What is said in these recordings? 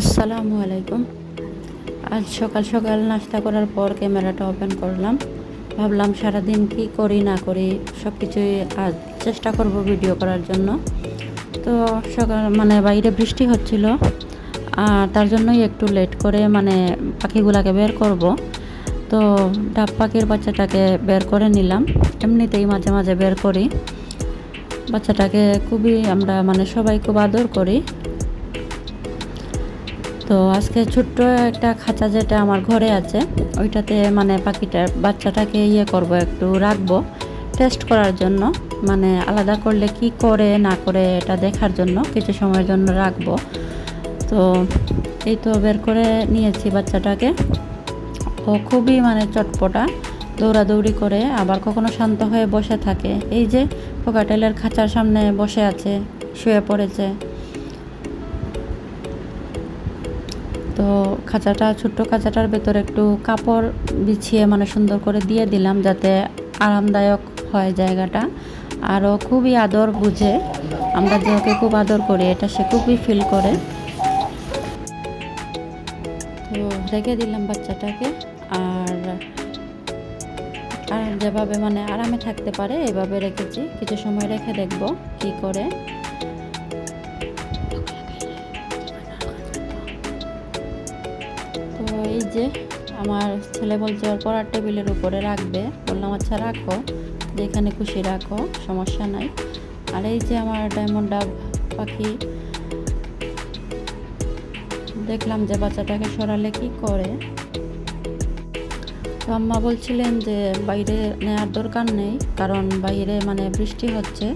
আসসালামু আলাইকুম। আজ সকাল সকাল নাস্তা করার পর ক্যামেরাটা ওপেন করলাম। ভাবলাম সারাদিন কি করি না করি সব কিছুই আজ চেষ্টা করব ভিডিও করার জন্য। তো সকাল মানে বাইরে বৃষ্টি হচ্ছিল, আর তার জন্যই একটু লেট করে মানে পাখিগুলাকে বের করব। তো ডাব পাখির বাচ্চাটাকে বের করে নিলাম। এমনিতেই মাঝে মাঝে বের করি। বাচ্চাটাকে খুবই আমরা মানে সবাই খুব আদর করি। তো আজকে ছোট্ট একটা খাঁচা যেটা আমার ঘরে আছে, ওইটাতে মানে পাখিটার বাচ্চাটাকে ইয়ে করব, একটু রাখব টেস্ট করার জন্য। মানে আলাদা করলে কি করে, না করে, এটা দেখার জন্য, কিছু সময়ের জন্য রাখব। তো এই তো বের করে নিয়েছি বাচ্চাটাকে। ও খুবই মানে চটপটা, দৌড়াদৌড়ি করে, আবার কখনো শান্ত হয়ে বসে থাকে। এই যে পোকাটেলের খাঁচার সামনে বসে আছে, শুয়ে পড়েছে। তো খাঁচাটা, ছোট্ট খাঁচাটার ভেতরে একটু কাপড় বিছিয়ে মানে সুন্দর করে দিয়ে দিলাম যাতে আরামদায়ক হয় জায়গাটা। আরও খুবই আদর বুঝে, আমরা যে খুব আদর করি, এটা সে খুবই ফিল করে। তো রেখে দিলাম বাচ্চাটাকে, আর যেভাবে মানে আরামে থাকতে পারে, এভাবে রেখেছি। কিছু সময় রেখে দেখব কি করে। তো এই যে আমার ছেলে বলছে, ওর পড়ার টেবিলের উপরে রাখবে। বললাম আচ্ছা রাখো। যেখানে খুশি রাখো, সমস্যা নাই। আর এই যে আমার ডায়মন্ড ডাব পাখি, দেখলাম যে বাচ্চাটাকে সরালে কি করে। তো আম্মা বলছিলেন যে বাইরে নেওয়ার দরকার নেই, কারণ বাইরে মানে বৃষ্টি হচ্ছে।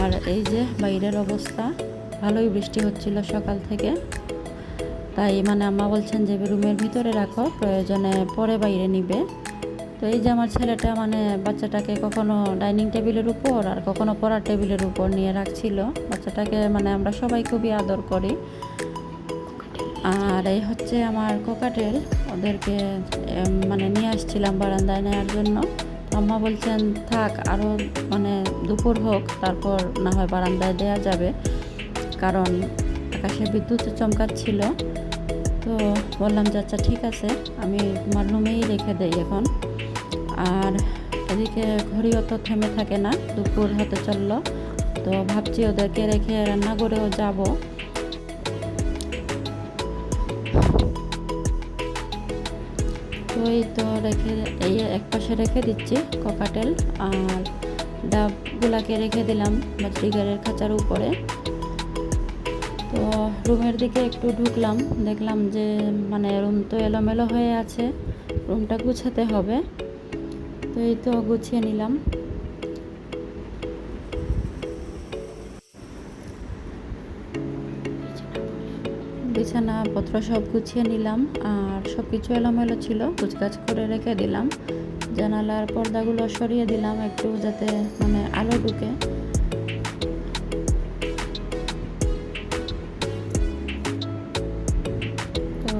আর এই যে বাইরের অবস্থা, ভালোই বৃষ্টি হচ্ছিল সকাল থেকে। তাই মানে আম্মা বলছেন যে রুমের ভিতরে রাখো, প্রয়োজনে পরে বাইরে নিবে। তো এই যে আমার ছেলেটা মানে বাচ্চাটাকে কখনো ডাইনিং টেবিলের উপর আর কখনো পড়ার টেবিলের উপর নিয়ে রাখছিল। বাচ্চাটাকে মানে আমরা সবাই খুবই আদর করি। আর এই হচ্ছে আমার কোকাটেল। ওদেরকে মানে নিয়ে আসছিলাম বারান্দায় নেওয়ার জন্য। আম্মা বলছেন, থাক আরও মানে দুপুর হোক, তারপর না হয় বারান্দায় দেয়া যাবে। কারণ আকাশে বিদ্যুৎ চমকাচ্ছিল। তো বললাম যে আচ্ছা ঠিক আছে, আমি তোমার রুমেই রেখে দেই এখন। আর এদিকে ঘড়িও তো থেমে থাকে না, দুপুর হতে চলল। তো ভাবছি ওদেরকে রেখে রান্না করেও যাব। এই তো রেখে এই এক পাশে রেখে দিচ্ছি ককাটেল আর ডাবগুলাকে রেখে দিলাম বা ট্রিগারের খাঁচার উপরে। তো রুমের দিকে একটু ঢুকলাম, দেখলাম যে মানে রুম তো এলোমেলো হয়ে আছে, রুমটা গুছাতে হবে। তো এই তো গুছিয়ে নিলাম। বিছানাপত্র সব গুছিয়ে নিলাম আর সব কিছু এলোমেলো ছিল। গুছগাছ করে রেখে দিলাম। জানালার পর্দাগুলো সরিয়ে দিলাম একটু যাতে মানে আলো ঢুকে। তো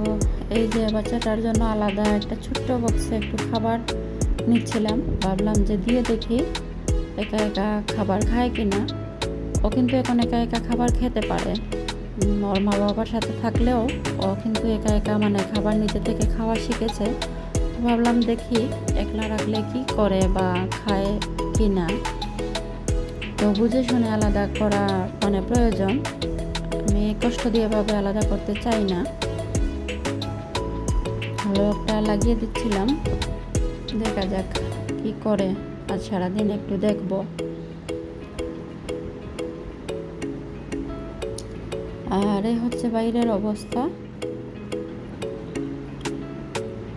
এই যে বাচ্চাটার জন্য আলাদা একটা ছোট্ট বক্সে একটু খাবার নিচ্ছিলাম। ভাবলাম যে দিয়ে দেখি একা একা খাবার খায় কিনা। ও কিন্তু এখন একা একা খাবার খেতে পারে। ওর মা বাবার সাথে থাকলেও ও কিন্তু একা একা মানে খাবার নিজে থেকে খাওয়া শিখেছে। ভাবলাম দেখি একলা রাখলে কি করে বা খায় কি না। তো বুঝে শুনে আলাদা করা মানে প্রয়োজন। আমি কষ্ট দিয়ে ভাবে আলাদা করতে চাই না। লোকটা লাগিয়ে দিচ্ছিলাম। দেখা যাক কি করে। আজ সারাদিন একটু দেখব। আর এই হচ্ছে বাইরের অবস্থা।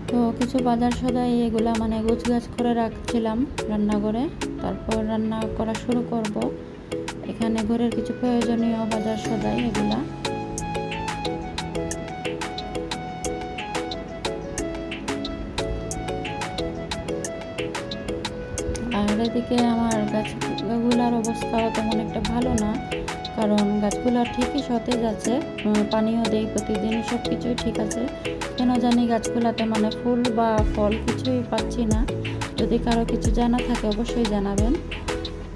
তো কিছু বাজার সদাই এগুলা মানে গুছগাছ করে রাখছিলাম রান্নাঘরে। তারপর রান্না করা শুরু করব। এখানে ঘরের কিছু প্রয়োজনীয় বাজার সদাই এগুলা। আর এদিকে আমার গাছগুলার অবস্থাও তেমন একটা ভালো না। কারণ গাছগুলো ঠিকই সতেজ আছে পানিও দেই প্রতিদিন, সব কিছুই ঠিক আছে। কেন জানি গাছগুলোতে মানে ফুল বা ফল কিছুই পাচ্ছি না। যদি কারও কিছু জানা থাকে অবশ্যই জানাবেন।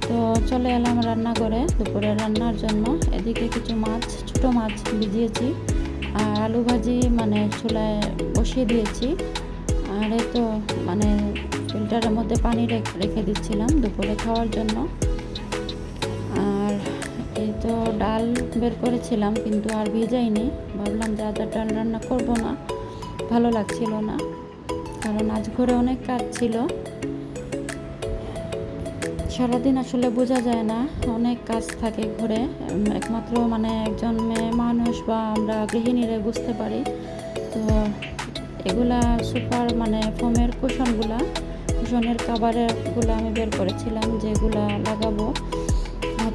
তো চলে এলাম রান্না করে দুপুরে রান্নার জন্য। এদিকে কিছু মাছ, ছোট মাছ ভিজিয়েছি। আর আলু ভাজি মানে চুলায় বসিয়ে দিয়েছি। আর তো মানে ফিল্টারের মধ্যে পানি রেখ- দিচ্ছিলাম দুপুরে খাওয়ার জন্য। তো ডাল বের করেছিলাম, কিন্তু আর ভিজাইনি। ভাবলাম যে আজ আর ডাল রান্না করব না, ভালো লাগছিল না। কারণ আজ ঘরে অনেক কাজ ছিল। সারাদিন আসলে বোঝা যায় না, অনেক কাজ থাকে ঘরে। একমাত্র মানে একজন মেয়ে মানুষ বা আমরা গৃহিণীরা বুঝতে পারি। তো এগুলা সুপার মানে ফোমের কুশনগুলা, কুশনের কাভারেরগুলো আমি বের করেছিলাম, যেগুলা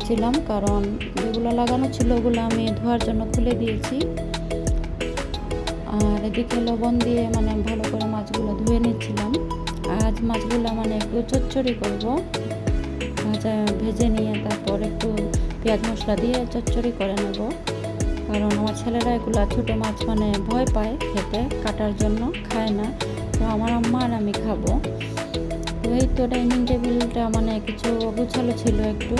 ভাবছিলাম কারণ যেগুলো লাগানো ছিল ওগুলো আমি ধোয়ার জন্য খুলে দিয়েছি। আর এদিকে লবণ দিয়ে মানে ভালো করে মাছগুলো ধুয়ে নিচ্ছিলাম। আজ মাছগুলো মানে একটু চচ্চড়ি করব। ভাজা, ভেজে নিয়ে তারপর একটু পেঁয়াজ মশলা দিয়ে চচ্চড়ি করে নেব। কারণ আমার ছেলেরা এগুলো ছোটো মাছ মানে ভয় পায় খেতে, কাটার জন্য খায় না। তো আমার আম্মা আর আমি খাব। এই তো ডাইনিং টেবিলটা মানে কিছু গোছালো ছিল একটু।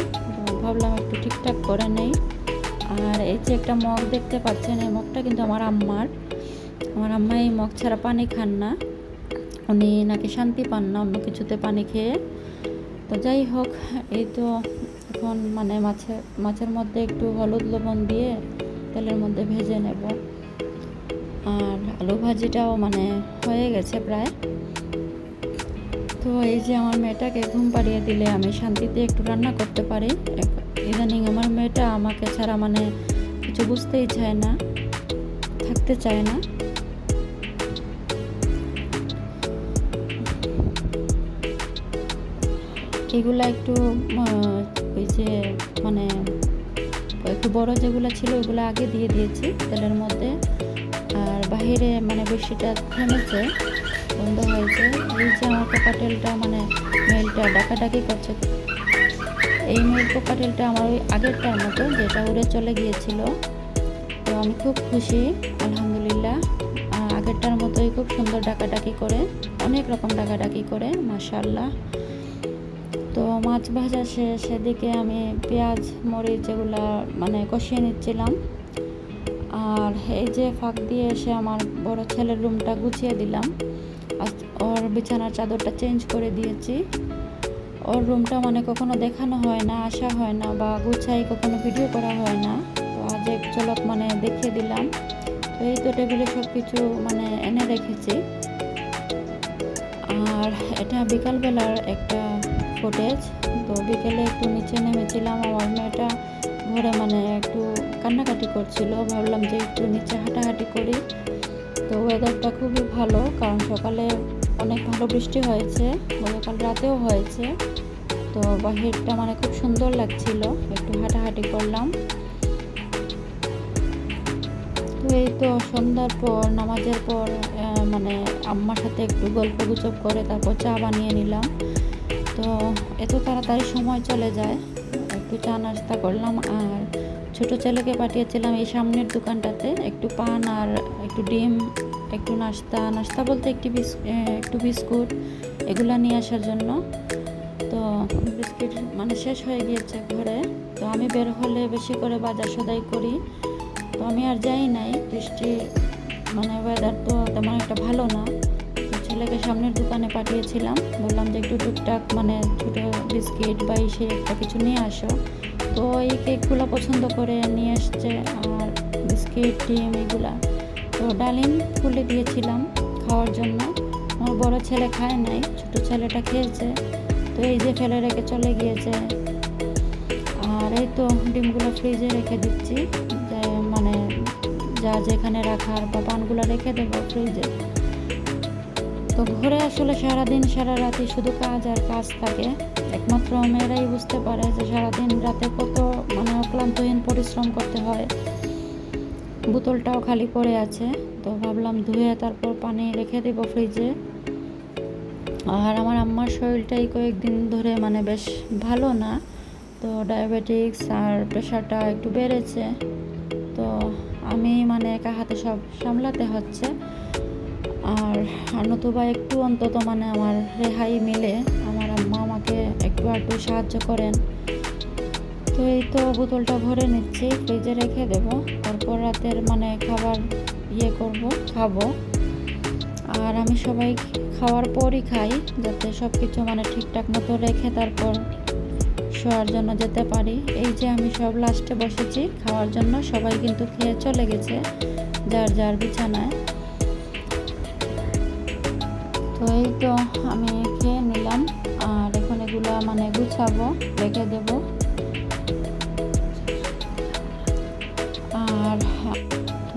ভাবলাম একটু ঠিকঠাক করে নেই। আর এই যে একটা মগ দেখতে পাচ্ছেন, এই মগটা কিন্তু আমার আম্মার। আমার আম্মা এই মগ ছাড়া পানি খান না। উনি নাকি শান্তি পান না অন্য কিছুতে পানি খেয়ে। তো যাই হোক, এই তো এখন মানে মাছের মাছের মধ্যে একটু হলুদ লবণ দিয়ে তেলের মধ্যে ভেজে নেব। আর আলু ভাজিটাও মানে হয়ে গেছে প্রায়। তো এই যে আমার মেয়েটাকে ঘুম পাড়িয়ে দিলে আমি শান্তিতে একটু রান্না করতে পারি। ইদানিং আমার মেয়েটা আমাকে ছাড়া মানে কিছু বুঝতেই চায় না, থাকতে চায় না। এগুলো একটু ওই যে মানে একটু বড় যেগুলো ছিল ওগুলো আগে দিয়ে দিয়েছি তেলের মধ্যে। আর বাহিরে মানে বৃষ্টিটা থেমেছে। বন্ধ হয়েছে। এই যে আমার কোকাটেলটা মানে মেলটা ডাকাডাকি করছে। এই মেল কোকাটেলটা আমার ওই আগেরটার মতো যেটা উড়ে চলে গিয়েছিল। তো আমি খুব খুশি, আলহামদুলিল্লাহ। আগেরটার মতোই খুব সুন্দর ডাকাডাকি করে, অনেক রকম ডাকাডাকি করে মাশাল্লাহ তো মাছ ভাজা শেষ সেদিকে আমি পেঁয়াজ, মরিচ যেগুলো মানে কষিয়ে নিচ্ছিলাম। আর এই যে ফাঁক দিয়ে এসে আমার বড় ছেলের রুমটা গুছিয়ে দিলাম। ওর বিছানার চাদরটা চেঞ্জ করে দিয়েছি। ওর রুমটা মানে কখনো দেখানো হয় না, আসা হয় না বা গুছাই কখনো ভিডিও করা হয় না। তো আজ এক চলক মানে দেখিয়ে দিলাম। তো এই তো টেবিলে সব কিছু মানে এনে রেখেছি। আর এটা বিকালবেলার একটা ফুটেজ। তো বিকেলে একটু নিচে নেমেছিলাম, আমার মেয়েটা ঘরে মানে একটু কান্নাকাটি করছিল। ভাবলাম যে একটু নিচে হাঁটাহাঁটি করি। তো ওয়েদারটা খুবই ভালো, কারণ সকালে অনেক ভালো বৃষ্টি হয়েছে, গতকাল রাতেও হয়েছে। তো বাহিরটা মানে খুব সুন্দর লাগছিল, একটু হাঁটাহাঁটি করলাম। তো এই তো সন্ধ্যার পর, নামাজের পর মানে আম্মার সাথে একটু গল্প গুজব করে তারপর চা বানিয়ে নিলাম। তো এত তাড়াতাড়ি সময় চলে যায়, একটু চা নাস্তা করলাম আর ছোট ছেলেকে পাঠিয়েছিলাম এই সামনের দোকানটাতে, একটু পান আর একটু ডিম একটু নাস্তা নাস্তা বলতে একটি একটু বিস্কুট এগুলা নিয়ে আসার জন্য। তো বিস্কিট মানে শেষ হয়ে গিয়েছে ঘরে। তো আমি বের হলে বেশি করে বাজার সদাই করি। তো আমি আর যাই নাই। বৃষ্টি মানে ওয়েদার তো তেমন একটা ভালো না। ছেলেকে সামনের দোকানে পাঠিয়েছিলাম। বললাম যে একটু টুকটাক মানে ছোটো বিস্কিট বা সে একটা কিছু নিয়ে আসো। তো এই কেকগুলো পছন্দ করে নিয়ে আসছে। আর বিস্কিট, ডিম এগুলা। তো ডালিম খুলে দিয়েছিলাম খাওয়ার জন্য। আমার বড় ছেলে খায় নাই, ছোট ছেলেটা খেয়েছে। তো এই যে ফেলে রেখে চলে গিয়েছে। আর এই তো ডিমগুলো ফ্রিজে রেখে দিচ্ছি। মানে যা যেখানে রাখার বা পানগুলো রেখে দেবো ফ্রিজে। তো ঘরে আসলে সারাদিন, সারা রাতে শুধু কাজ আর কাজ থাকে। একমাত্র মেয়েরাই বুঝতে পারে যে সারাদিন রাতে কত মানে অক্লান্তহীন পরিশ্রম করতে হয়। বোতলটাও খালি পড়ে আছে। তো ভাবলাম ধুয়ে তারপর পানি রেখে দেবো ফ্রিজে আর আমার আম্মার শরীরটাই কয়েকদিন ধরে মানে বেশ ভালো না। তো ডায়াবেটিক্স আর প্রেশারটা একটু বেড়েছে। তো আমি মানে একা হাতে সব সামলাতে হচ্ছে। আর নতুবা একটু অন্তত মানে আমার রেহাই মিলে আমার আম্মা আমাকে একটু আর একটু সাহায্য করেন। তো এই তো বোতলটা ভরে নিচ্ছি, ফ্রিজে রেখে দেব। তারপর রাতের মানে খাবার ইয়ে করব, খাব। আর আমি সবাই খাওয়ার পরই খাই, যাতে সব কিছু মানে ঠিকঠাক মতো রেখে তারপর শোয়ার জন্য যেতে পারি। এই যে আমি সব লাস্টে বসেছি, খাওয়ার জন্য সবাই কিন্তু খেয়ে চলে গেছে, যার যার বিছানায়। তো এই তো আমি খেয়ে নিলাম, আর এখন এগুলো মানে গুছাবো, রেখে দেব।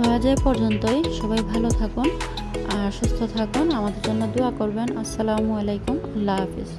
আজ এ পর্যন্তই। সবাই ভালো থাকুন আর সুস্থ থাকুন। আমাদের জন্য দোয়া করবেন। আসসালামু আলাইকুম। আল্লাহ হাফিজ।